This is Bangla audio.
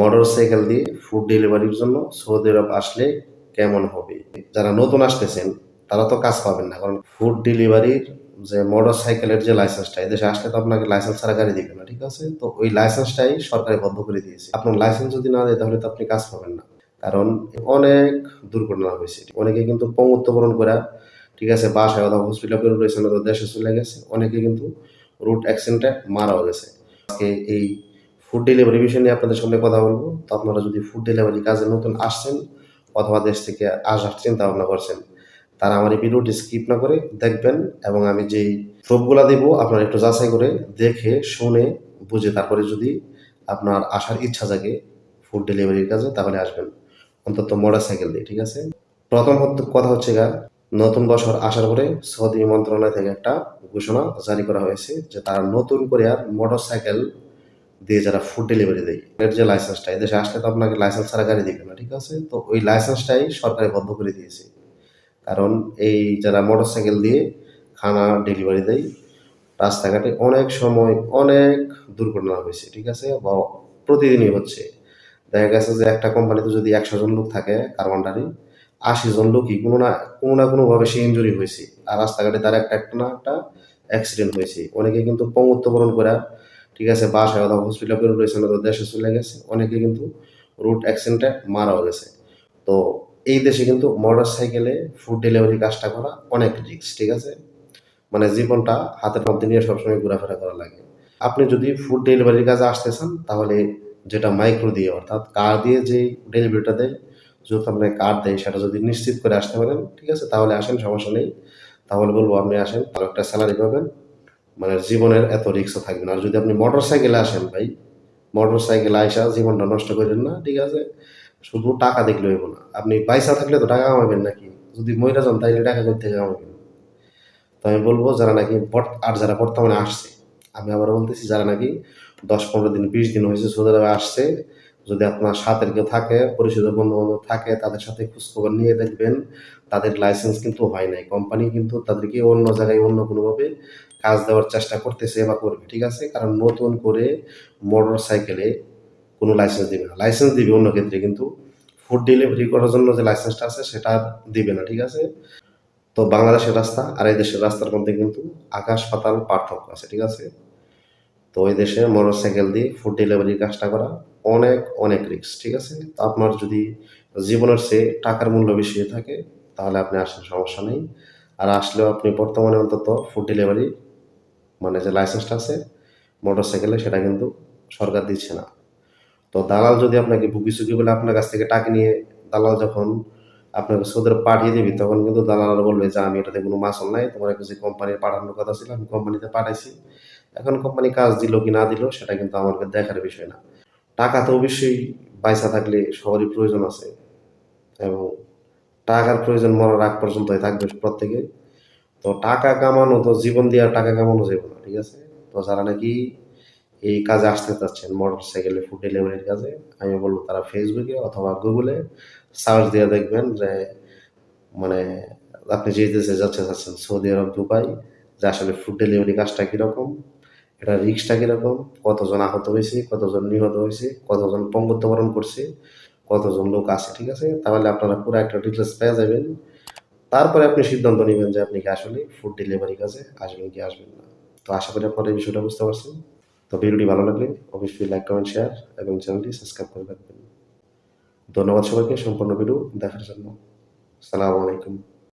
মোটর সাইকেল দিয়ে ফুড ডেলিভারির জন্য সৌদি আরব আসলে কেমন হবে? যারা নতুন আসতেছেন, তারা তো কাজ পাবেন না। কারণ ফুড ডেলিভারির যে মোটর সাইকেলের যে লাইসেন্সটা এদেশে আসলে তো আপনাকে লাইসেন্স ছাড়া গাড়ি দিবে না, ঠিক আছে? তো ওই লাইসেন্সটাই সরকারে বদ্ধ করে দিয়েছে। আপনার লাইসেন্স যদি না দেয়, তাহলে তো আপনি কাজ পাবেন না। কারণ অনেক দুর্ঘটনা হয়েছে। অনেকে কিন্তু পঙ্গুত্ববরণ করা, ঠিক আছে? বাসায় অথবা হসপিটাল রয়েছে না দেশে চলে গেছে। অনেকে কিন্তু রুট অ্যাক্সিডেন্টে মারাও গেছে। আজকে এই ফুড ডেলিভারি বিষয় নিয়ে আপনাদের সঙ্গে কথা বলব। তো আপনারা যদি ফুড ডেলিভারি কাজে নতুন আসছেন অথবা দেশ থেকে আসার চিন্তা ভাবনা করছেন, তারা আমার এই ভিডিওটি স্কিপ না করে দেখবেন এবং আমি যেই প্রুফগুলো দেব আপনারা একটু যাচাই করে দেখে, শুনে, বুঝে তারপরে যদি আপনার আসার ইচ্ছা জাগে ফুড ডেলিভারির কাজে, তাহলে আসবেন। অন্তত মোটর সাইকেল দিয়ে, ঠিক আছে? প্রথম কথা হচ্ছে গা, নতুন বছর আসার পরে সৌদি মন্ত্রণালয় থেকে একটা ঘোষণা জারি করা হয়েছে যে তারা নতুন করে আর মোটর সাইকেল দিয়ে যারা ফুড ডেলিভারি দেয় এর যে লাইসেন্সটা এদেশে আসলে তো আপনাকে লাইসেন্স ছাড়া গাড়ি দিবে না, ঠিক আছে? তো ওই লাইসেন্সটাই সরকারে বন্ধ করে দিয়েছে। কারণ এই যারা মোটর সাইকেল দিয়ে খানা ডেলিভারি দেয়, রাস্তাঘাটে অনেক সময় অনেক দুর্ঘটনা হয়েছে, ঠিক আছে? বা প্রতিদিনই হচ্ছে। দেখা গেছে যে একটা কোম্পানিতে যদি একশো জন লোক থাকে কারবান্ডারি আশি জন লোকই কোনো না কোনো না কোনোভাবে সে ইঞ্জুরি হয়েছে। আর রাস্তাঘাটে তার একটা একটা না একটা অ্যাক্সিডেন্ট হয়েছে। অনেকে কিন্তু পঙ্গুত্ববরণ করা ঠিক আছে, বাসায় অথবা হসপিটাল রয়েছে না তো দেশে চলে গেছে, অনেকে কিন্তু রুট অ্যাক্সিডেন্টে মারাও গেছে। তো এই দেশে কিন্তু মোটর সাইকেলে ফুড ডেলিভারি কাজটা করা অনেক রিস্ক ঠিক আছে? মানে জীবনটা হাতের মধ্যে নিয়ে সবসময় ঘোরাফেরা করা লাগে। আপনি যদি ফুড ডেলিভারির কাজে আসতে চান, তাহলে যেটা মাইক্রো দিয়ে, অর্থাৎ কার দিয়ে যে ডেলিভারিটা দেয় যদি আপনার কার্ড দেয়, সেটা যদি নিশ্চিত করে আসতে পারেন, ঠিক আছে? তাহলে আসেন, সমস্যা নেই। তাহলে বলব আপনি আসেন, ভালো একটা স্যালারি পাবেন। মানে জীবনের এত রিক্সও থাকবে না। আর যদি আপনি মোটর সাইকেলে আসেন ভাই মোটর সাইকেলে আইসা জীবনটা নষ্ট করেন না, ঠিক আছে? শুধু টাকা দেখলে হইব না। আপনি পয়সা থাকলে তো টাকা কামাবেন নাকি? যদি মহিলা যান তাইলে টাকা করতে কামাবেন? তো আমি বলব, যারা নাকি আর যারা বর্তমানে আসছে, আমি আবার বলতেছি, যারা নাকি দশ পনেরো দিন, বিশ দিন হয়েছে, সৌদি আরবে আসছে যদি আপনার সাথের কেউ থাকে, পরিচিত বন্ধু বান্ধব থাকে, তাদের সাথে খোঁজখবর নিয়ে দেখবেন, তাদের লাইসেন্স কিন্তু হয় নাই। কোম্পানি কিন্তু তাদেরকে অন্য জায়গায় অন্য কোনোভাবে কাজ দেওয়ার চেষ্টা করতেছে বা করবে, ঠিক আছে? কারণ নতুন করে মোটর সাইকেলে কোনো লাইসেন্স দিবে না। লাইসেন্স দিবে অন্য ক্ষেত্রে, কিন্তু ফুড ডেলিভারি করার জন্য যে লাইসেন্সটা আছে, সেটা দিবে না, ঠিক আছে? তো বাংলাদেশের রাস্তা আর এই দেশের রাস্তার মধ্যে কিন্তু আকাশ পাতাল পার্থক্য আছে, ঠিক আছে? তো ওই দেশে মোটর সাইকেল দিয়ে ফুড ডেলিভারির কাজটা করা অনেক অনেক রিস্ক ঠিক আছে? আপনার যদি জীবনের চেয়ে টাকার মূল্য বেশি হয়ে থাকে, তাহলে আপনি আসেন, সমস্যা নেই। আর আসলেও আপনি বর্তমানে অন্তত ফুড ডেলিভারি মানে যে লাইসেন্সটা আছে মোটর সাইকেলে সেটা কিন্তু সরকার দিচ্ছে না। তো দালাল যদি আপনাকে বুকি চুকি বলে আপনার কাছ থেকে টাকা নিয়ে দালাল যখন আপনাকে সুদের পাঠিয়ে দিবি, তখন কিন্তু দালাল বলবে যে, আমি এটাতে কোনো মাসল নাই, তোমার কিছু কোম্পানির পাঠানোর কথা ছিল, আমি কোম্পানিতে পাঠাইছি। এখন কোম্পানি কাজ দিল কি না দিল, সেটা কিন্তু আমাকে দেখার বিষয় না। টাকা তো অবশ্যই পয়সা থাকলে সবারই প্রয়োজন আছে। এবং টাকার প্রয়োজন মরার আগ পর্যন্তই থাকবে প্রত্যেকে। তো টাকা কামানো তো জীবন দিয়ে টাকা কামানো যাবে না, ঠিক আছে? তো যারা নাকি এই কাজে আসতে চাচ্ছেন মোটর সাইকেলে ফুড ডেলিভারির কাজে, আমি বলব তারা ফেসবুকে অথবা গুগলে সার্চ দিয়ে দেখবেন যে মানে আপনি যে দেশে যাচ্ছে চাচ্ছেন সৌদি আরব, দুবাই, যে আসলে ফুড ডেলিভারি কাজটা কীরকম এটা রিক্সটা কীরকম? কতজন আহত হয়েছে? কতজন নিহত হয়েছে? কতজন পঙ্গুত্ববরণ করছে? কতজন লোক আছে, ঠিক আছে? তাহলে আপনারা পুরো একটা ডিটেলস পেয়ে যাবেন। তারপরে আপনি সিদ্ধান্ত নেবেন যে আপনি কি আসলে ফুড ডেলিভারি কাজে আসবেন কি আসবেন না। তো আশা করি আপনারা এই বিষয়টা বুঝতে পারছেন। তো ভিডিওটি ভালো লাগলে অবশ্যই লাইক কমেন্ট শেয়ার এবং চ্যানেলটি সাবস্ক্রাইব করে রাখবেন। ধন্যবাদ সবাইকে, সম্পূর্ণ ভিডিও দেখার জন্য। আসসালামু আলাইকুম।